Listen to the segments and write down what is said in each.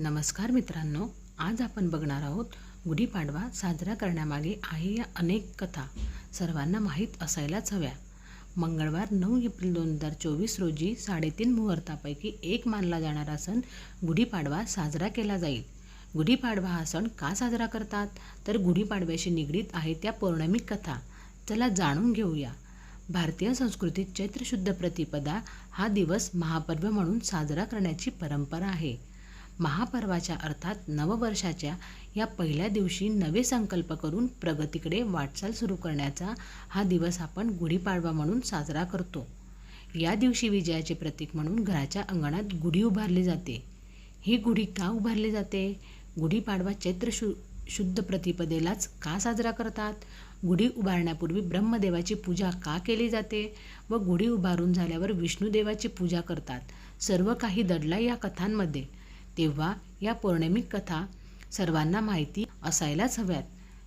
नमस्कार मित्रांनो आज आपण बघणार आहोत गुढीपाडवा साजरा करण्यामागे आहे या अनेक कथा. सर्वांना माहीत असायलाच हव्या. मंगळवार नऊ एप्रिल दोन हजार चोवीस रोजी साडेतीन मुहूर्तापैकी एक मानला जाणारा सण गुढीपाडवा साजरा केला जाईल. गुढीपाडवा हा सण का साजरा करतात? तर गुढीपाडव्याशी निगडीत आहे त्या पौर्णिमिक कथा. चला जाणून घेऊया. भारतीय संस्कृतीत चैत्रशुद्ध प्रतिपदा हा दिवस महापर्व म्हणून साजरा करण्याची परंपरा आहे. महापर्वाच्या अर्थात नववर्षाच्या या पहिल्या दिवशी नवे संकल्प करून प्रगतीकडे वाटचाल सुरू करण्याचा हा दिवस आपण गुढीपाडवा म्हणून साजरा करतो. या दिवशी विजयाचे प्रतीक म्हणून घराच्या अंगणात गुढी उभारली जाते. ही गुढी का उभारली जाते? गुढीपाडवा चैत्र शु शुद्ध प्रतिपदेलाच का साजरा करतात? गुढी उभारण्यापूर्वी ब्रह्मदेवाची पूजा का केली जाते व गुढी उभारून झाल्यावर विष्णुदेवाची पूजा करतात? सर्व काही दडला या कथांमध्ये. तेव्हा या पौर्णिमिक कथा सर्वांना माहिती असायलाच हव्यात.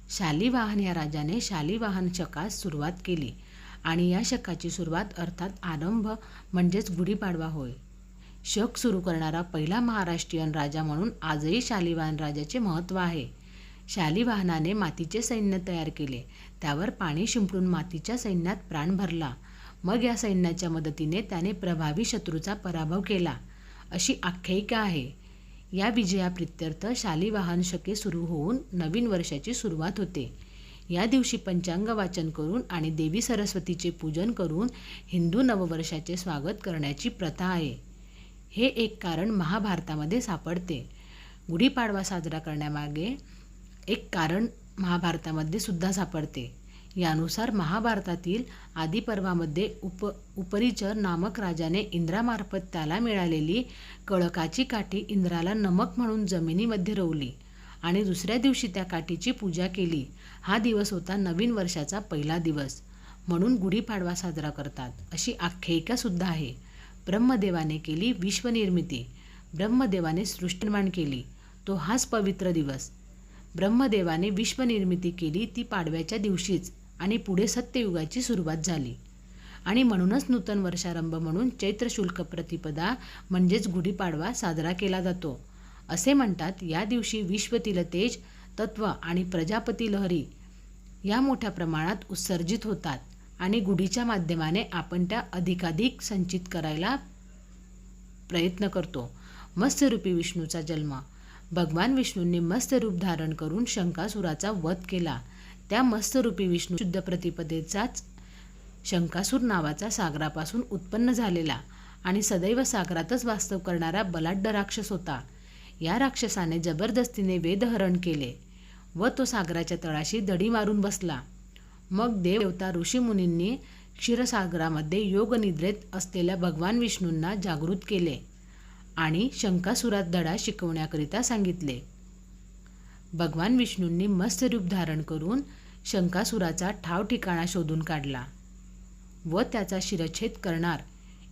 शालिवाहन या राजाने शालिवाहन शकास सुरुवात केली आणि या शकाची सुरुवात अर्थात आरंभ म्हणजेच गुढीपाडवा होय. शक सुरू करणारा पहिला महाराष्ट्रीयन राजा म्हणून आजही शालिवाहन राजाचे महत्त्व आहे. शालिवाहनाने मातीचे सैन्य तयार केले. त्यावर पाणी शिंपडून मातीच्या सैन्यात प्राण भरला. मग या सैन्याच्या मदतीने त्याने प्रभावी शत्रूचा पराभव केला. अशी आख्यायिका आहे. या विजयाप्रित्यर्थ शालिवाहन शके सुरू होऊन नवीन वर्षाची सुरुवात होते. या दिवशी पंचांग वाचन करून आणि देवी सरस्वतीचे पूजन करून हिंदू नववर्षाचे स्वागत करण्याची प्रथा आहे. हे एक कारण महाभारतामध्ये सापडते. गुढीपाडवा साजरा करण्यामागे एक कारण महाभारतामध्ये सुद्धा सापडते. यानुसार महाभारतातील आदिपर्वामध्ये उप उपरिचर नामक राजाने इंद्रामार्फत त्याला मिळालेली कळकाची काठी इंद्राला नमक म्हणून जमिनीमध्ये रोवली आणि दुसऱ्या दिवशी त्या काठीची पूजा केली. हा दिवस होता नवीन वर्षाचा पहिला दिवस. म्हणून गुढीपाडवा साजरा करतात. अशी आख्यायिकासुद्धा आहे. ब्रह्मदेवाने केली विश्वनिर्मिती. ब्रह्मदेवाने सृष्टी निर्माण केली. तो हाच पवित्र दिवस. ब्रह्मदेवाने विश्वनिर्मिती केली ती पाडव्याच्या दिवशीच. आणि पुढे सत्ययुगाची सुरुवात झाली. आणि म्हणूनच नूतन वर्षारंभ म्हणून चैत्र शुल्क प्रतिपदा म्हणजेच गुढीपाडवा साजरा केला जातो. असे म्हणतात या दिवशी विश्वतील तेज तत्व आणि प्रजापती लहरी या मोठ्या प्रमाणात उत्सर्जित होतात आणि गुढीच्या माध्यमाने आपण त्या अधिकाधिक संचित करायला प्रयत्न करतो. मत्स्यरूपी विष्णूचा जन्म. भगवान विष्णूंनी मत्स्य रूप धारण करून शंकासुराचा वध केला. त्या मस्तरूपी विष्णू शुद्ध प्रतिपदेचाच शंकासूर नावाचा सागरापासून उत्पन्न झालेला आणि सदैव सागरातच वास्तव करणारा बलाढ्य राक्षस होता. या राक्षसाने जबरदस्तीने वेदहरण केले व तो सागराच्या तळाशी दडी मारून बसला. मग देवता ऋषीमुनींनी क्षीरसागरामध्ये योगनिद्रेत असलेल्या भगवान विष्णूंना जागृत केले आणि शंकासुरात धडा शिकवण्याकरिता सांगितले. भगवान विष्णूंनी मस्तरूप रूप धारण करून शंकासुराचा ठाव ठिकाणा शोधून काढला. व त्याचा शिरच्छेद करणार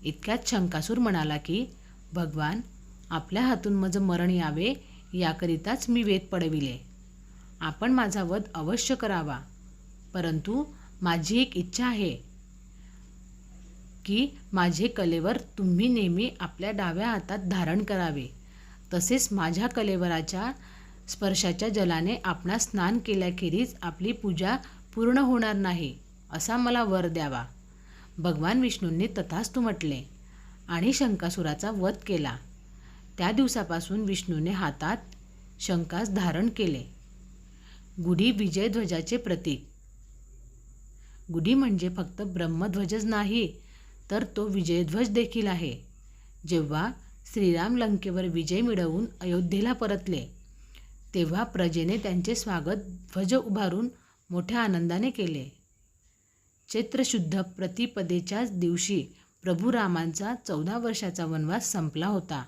इतक्यात शंकासूर म्हणाला की भगवान आपल्या हातून माझं मरण यावे याकरिताच मी वेद पडविले. आपण माझा वध अवश्य करावा. परंतु माझी एक इच्छा आहे की माझे कलेवर तुम्ही नेहमी आपल्या डाव्या हातात धारण करावे. तसेच माझ्या कलेवराच्या स्पर्शाच्या जलाने आपणास स्नान केल्याखेरीज आपली पूजा पूर्ण होणार नाही असा मला वर द्यावा. भगवान विष्णूंनी तथास्तु म्हटले आणि शंकासुराचा वध केला. त्या दिवसापासून विष्णूने हातात शंकास धारण केले. गुढी विजयध्वजाचे प्रतीक. गुढी म्हणजे फक्त ब्रह्मध्वजच नाही तर तो विजयध्वज देखील आहे. जेव्हा श्रीराम लंकेवर विजय मिळवून अयोध्येला परतले तेव्हा प्रजेने त्यांचे स्वागत ध्वज उभारून मोठ्या आनंदाने केले. चैत्रशुद्ध प्रतिपदेच्याच दिवशी प्रभू रामांचा चौदा वर्षाचा वनवास संपला होता.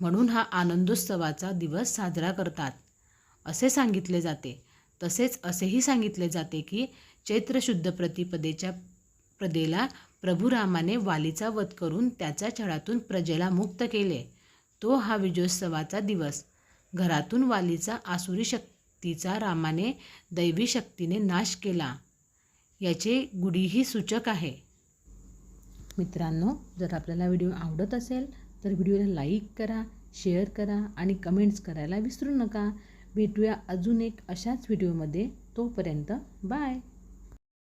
म्हणून हा आनंदोत्सवाचा दिवस साजरा करतात. असे सांगितले जाते. तसेच असेही सांगितले जाते की चैत्रशुद्ध प्रतिपदेच्या प्रदेला प्रभू रामाने वालीचा वध करून त्याच्या छळातून प्रजेला मुक्त केले. तो हा विजयोत्सवाचा दिवस. घरातून वालीचा आसुरी शक्तीचा रामाने दैवी शक्तीने नाश केला. याचे गुढीही सूचक आहे. मित्रांनो जर आपल्याला व्हिडिओ आवडत असेल तर व्हिडिओला लाईक करा शेअर करा आणि कमेंट्स करायला विसरू नका. भेटूया अजून एक अशाच व्हिडिओमध्ये. तोपर्यंत बाय!